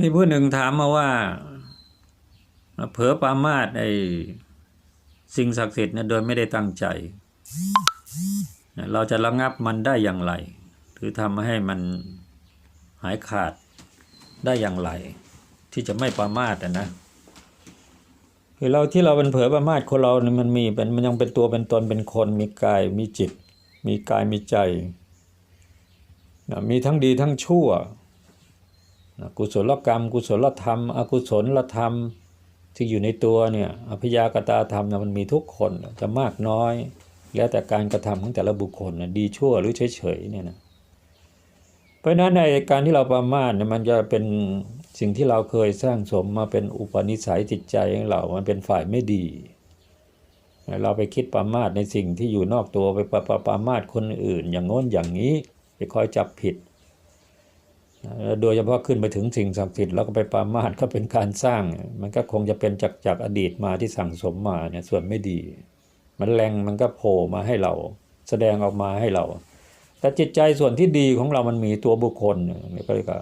มีผู้หนึ่งถามมาว่าเผลอปามาสไอ้สิ่งศักดิ์สิทธิ์นี่ยโดยไม่ได้ตั้งใจ เราจะระงับมันได้อย่างไร หรือทำให้มันหายขาดได้อย่างไร ที่จะไม่ประมาทนะคือเราที่เราเป็นเผลอประมาทคนเราเนี่ยมันมีเป็นมันยังเป็นตัวเป็นตนเป็นคนมีกายมีจิต มีกายมีใจนะมีทั้งดีทั้งชั่ว กุศลกรรม กุศลธรรม อกุศลธรรมที่อยู่ในตัวเนี่ยอภิยากตาธรรมนะมันมีทุกคนจะมากน้อย แล้วแต่การกระทำของแต่ละบุคคลนะดีชั่วหรือเฉยๆเนี่ยนะเพราะฉะนั้นในการที่เราประมาทเนี่ยมันจะเป็นสิ่งที่เราเคยสร้างสมมาเป็นอุปนิสัยจิตใจของเรา มันเป็นฝ่ายไม่ดี เราไปคิดประมาทในสิ่งที่อยู่นอกตัวไปประประประมาทคนอื่น อย่างโน้นอย่างนี้ ไปคอยจับผิด โดยเฉพาะขึ้นไปถึงสิ่งศักดิ์สิทธิ์แล้วก็ไปประมาทก็เป็นการสร้าง มันก็คงจะเป็นจากจากอดีตมาที่สั่งสมมาเนี่ยส่วนไม่ดี มันแรงมันก็โผล่มาให้เรา แสดงออกมาให้เรา แต่จิตใจส่วนที่ดีของเรามันมีตัวบุคคลนี่ก็เรียกว่า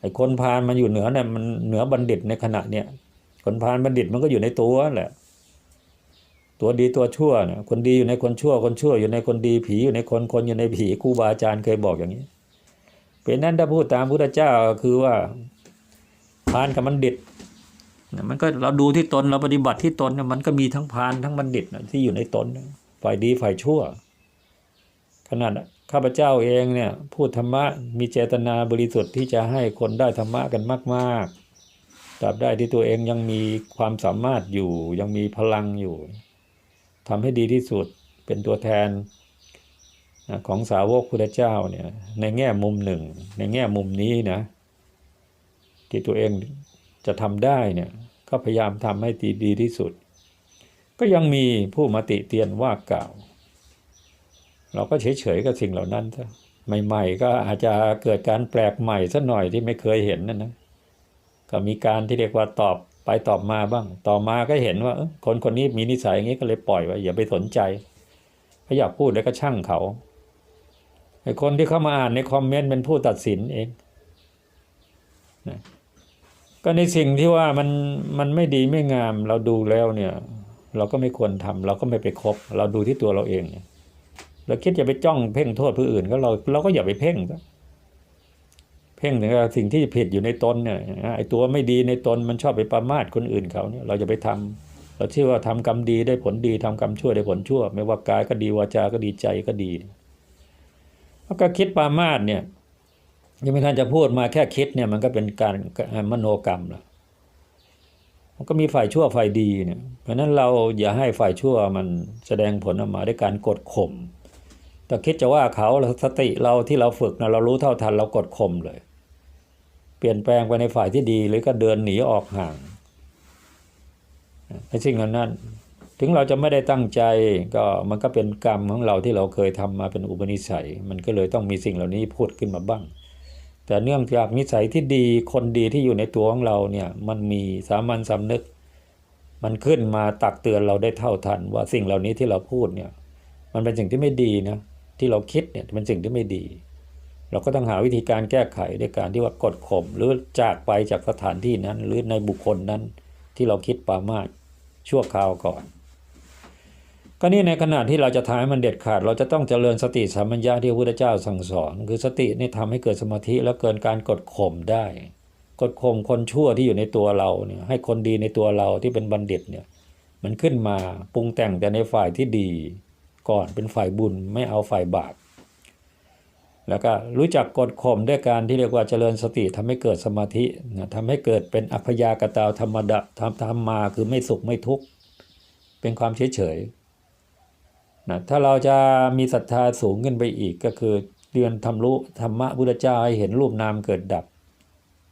ไอ้คนพาลมันอยู่เหนือเนี่ยมันเหนือบัณฑิตในขณะเนี้ยคนพาลบัณฑิตมันก็อยู่ในตัวแหละ ตัวดีตัวชั่วเนี่ยคนดีอยู่ในคนชั่วคนชั่วอยู่ในคนดีผีอยู่ในคนคนอยู่ในผีครูบาอาจารย์เคยบอกอย่างนี้ เป็นนั้นถ้าพูดตามพุทธเจ้าคือว่าพาลกับบัณฑิตเนี่ยมันก็เราดูที่ตนเราปฏิบัติที่ตนเนี่ยมันก็มีทั้งพาลทั้งบัณฑิตที่อยู่ในตนฝ่ายดีฝ่ายชั่ว ขนาดข้าพเจ้าเองเนี่ยพูดธรรมะมีเจตนาบริสุทธิ์ที่จะให้คนได้ธรรมะกันมากๆตราบได้ที่ตัวเองยังมีความสามารถอยู่ยังมีพลังอยู่ทำให้ดีที่สุดเป็นตัวแทน ของสาวกพุทธเจ้าเนี่ยในแง่มุมหนึ่ง ในแง่มุมนี้นะที่ตัวเองจะทำได้เนี่ยก็พยายามทำให้ดีดีที่สุด ก็ยังมีผู้มาติเตียนว่ากล่าว เราก็เฉยๆกับสิ่งเหล่านั้นซะใหม่ ๆ ก็อาจจะเกิดการแปลกใหม่สักหน่อยที่ไม่เคยเห็นนั่นนะก็มีการที่เรียกว่าตอบไปตอบมาบ้าง ต่อมาก็เห็นว่าคนคนนี้มีนิสัยอย่างนี้ก็เลยปล่อยไว้อย่าไปสนใจเขาอยากพูดแล้วก็ช่างเขา ไอ้คนที่เข้ามาอ่านในคอมเมนต์เป็นผู้ตัดสินเองนะก็ในสิ่งที่ว่ามันมันไม่ดีไม่งามเราดูแล้วเนี่ย เราก็ไม่ควรทำเราก็ไม่ไปคบ เราดูที่ตัวเราเองเนี่ยเราคิดจะไปจ้องเพ่งโทษผู้อื่นก็เราเราก็อย่าไปเพ่งซะเพ่งถึงสิ่งที่ผิดอยู่ในตนเนี่ยไอ้ตัวไม่ดีในตนมันชอบไปประมาทคนอื่นเขาเนี่ยเราจะไปทำเราเชื่อว่าทำกรรมดีได้ผลดีทำกรรมชั่วได้ผลชั่ว ไม่ว่ากายก็ดีวาจาก็ดีใจก็ดี แล้วก็คิดปามาสเนี่ยยังไม่ทันจะพูดมาแค่คิดเนี่ยมันก็เป็นการมโนกรรมแล้วมันก็มีฝ่ายชั่วฝ่ายดีเนี่ย เพราะฉะนั้นเราอย่าให้ฝ่ายชั่วมันแสดงผลออกมาด้วยการกดข่มแต่คิดจะว่าเขาสติเราที่เราฝึกนะเรารู้เท่าทันเรากดข่มเลย เปลี่ยนแปลงไปในฝ่ายที่ดีหรือก็เดินหนีออกห่างไอ้สิ่งเหล่านั้น ถึงเราจะไม่ได้ตั้งใจก็มันก็เป็นกรรมของเราที่เราเคยทำมาเป็นอุปนิสัย มันก็เลยต้องมีสิ่งเหล่านี้พูดขึ้นมาบ้าง แต่เนื่องจากนิสัยที่ดีคนดีที่อยู่ในตัวของเราเนี่ยมันมีสามัญสำนึก มันขึ้นมาตักเตือนเราได้เท่าทัน ว่าสิ่งเหล่านี้ที่เราพูดเนี่ยมันเป็นสิ่งที่ไม่ดีนะที่เราคิดเนี่ยเป็นสิ่งที่ไม่ดี เราก็ต้องหาวิธีการแก้ไขด้วยการที่ว่ากดข่มหรือจากไปจากสถานที่นั้น หรือในบุคคลนั้นที่เราคิดปามาชั่วคราวก่อน ก็นี่ในขณะที่เราจะทำให้มันเด็ดขาด เราจะต้องเจริญสติสัมปัญญาที่พระพุทธเจ้าสั่งสอน คือสตินี่ทำให้เกิดสมาธิและเกินการกดข่มได้ กดข่มคนชั่วที่อยู่ในตัวเราเนี่ยให้คนดีในตัวเราที่เป็นบัณฑิตเนี่ยมันขึ้นมาปรุงแต่งแต่ในฝ่ายที่ดี ก่อนเป็นฝ่ายบุญไม่เอาฝ่ายบาปแล้วก็รู้จักกดข่มด้วยการที่เรียกว่าเจริญสติทำให้เกิดสมาธินะทำให้เกิดเป็นอัพยากตาธรรมดาธรรมมมาคือไม่สุขไม่ทุกข์เป็นความเฉยเฉย นะถ้าเราจะมีศรัทธาสูงขึ้นไปอีกก็คือเรียนทำรู้ธรรมะพุทธเจ้าให้เห็นรูปนามเกิดดับ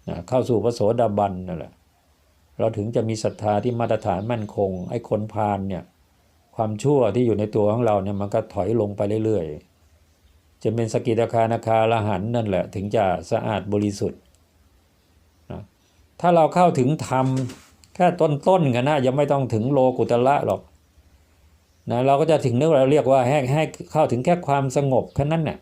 นะเข้าสู่พระโสดาบันนั่นแหละเราถึงจะมีศรัทธาที่มาตรฐานมั่นคง ไอ้คนพาลเนี่ยความชั่วที่อยู่ในตัวของเราเนี่ยมันก็ถอยลงไปเรื่อยๆจะเป็นสกิทาคานาคาละหันนั่นแหละ ถึงจะสะอาดบริสุทธิ์นะถ้าเราเข้าถึงธรรมแค่ต้นๆกันนะยังไม่ต้องถึงโลกุตละหรอก นะเราก็จะถึงนึกเราเรียกว่าให้ให้เข้าถึงแค่ความสงบแค่นั้นเนี่ย